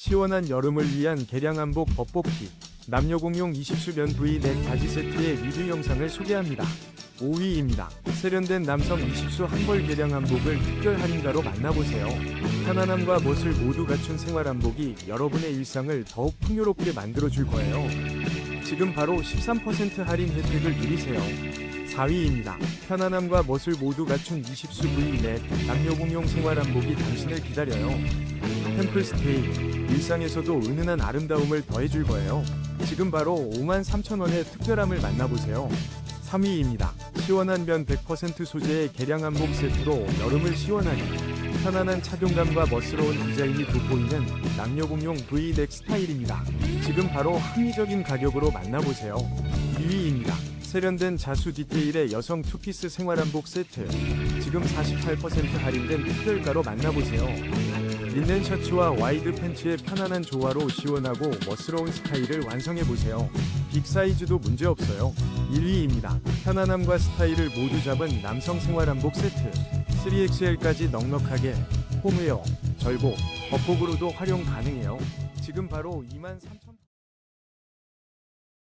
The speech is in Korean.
시원한 여름을 위한 개량 한복 겉뽑기 남녀 공용 20수면 V 넥 바지 세트의 리뷰 영상을 소개합니다. 5위입니다. 세련된 남성 20수 한벌 개량 한복을 특별 할인가로 만나보세요. 편안함과 멋을 모두 갖춘 생활 한복이 여러분의 일상을 더욱 풍요롭게 만들어줄 거예요. 지금 바로 13% 할인 혜택을 누리세요. 4위입니다. 편안함과 멋을 모두 갖춘 20수 V 넥 남녀 공용 생활 한복이 당신을 기다려요. 템플스테이 일상에서도 은은한 아름다움을 더해줄 거예요. 지금 바로 53,000원의 특별함을 만나보세요. 3위입니다. 시원한 면 100% 소재의 개량 한복 세트로 여름을 시원하게 편안한 착용감과 멋스러운 디자인이 돋보이는 남녀 공용 V넥 스타일입니다. 지금 바로 합리적인 가격으로 만나보세요. 2위입니다. 세련된 자수 디테일의 여성 투피스 생활 한복 세트. 지금 48% 할인된 특별가로 만나보세요. 린넨 셔츠와 와이드 팬츠의 편안한 조화로 시원하고 멋스러운 스타일을 완성해보세요. 빅 사이즈도 문제없어요. 1위입니다. 편안함과 스타일을 모두 잡은 남성 생활 한복 세트. 3XL까지 넉넉하게 홈웨어, 절복, 겉복으로도 활용 가능해요. 지금 바로 23,000원